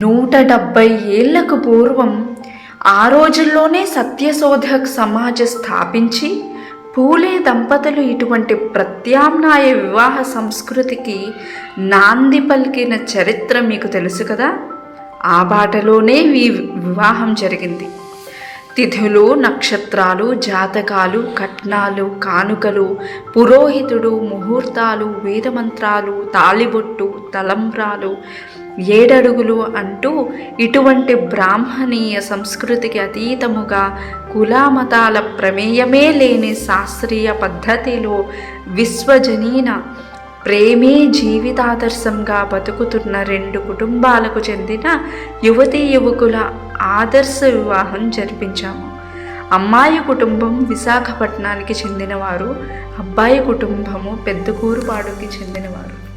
నూట డెబ్బై ఏళ్ళకు పూర్వం ఆ రోజుల్లోనే సత్యశోధక్ సమాజ స్థాపించి పూలే దంపతులు ఇటువంటి ప్రత్యామ్నాయ వివాహ సంస్కృతికి నాంది పలికిన చరిత్ర మీకు తెలుసు కదా? ఆ బాటలోనే ఈ వివాహం జరిగింది. తిథులు నక్షత్రాలు జాతకాలు కట్నాలు కానుకలు పురోహితుడు ముహూర్తాలు వేదమంత్రాలు తాళిబొట్టు తలంబ్రాలు ఏడడుగులు అంటూ ఇటువంటి బ్రాహ్మణీయ సంస్కృతికి అతీతముగా కులామతాల ప్రమేయమే లేని శాస్త్రీయ పద్ధతిలో విశ్వజనీన ప్రేమే జీవితాదర్శంగా బతుకుతున్న రెండు కుటుంబాలకు చెందిన యువతీ యువకుల ఆదర్శ వివాహం జరిపించాము. అమ్మాయి కుటుంబం విశాఖపట్నానికి చెందినవారు అబ్బాయి కుటుంబము పెద్దకూరుపాడుకి చెందినవారు.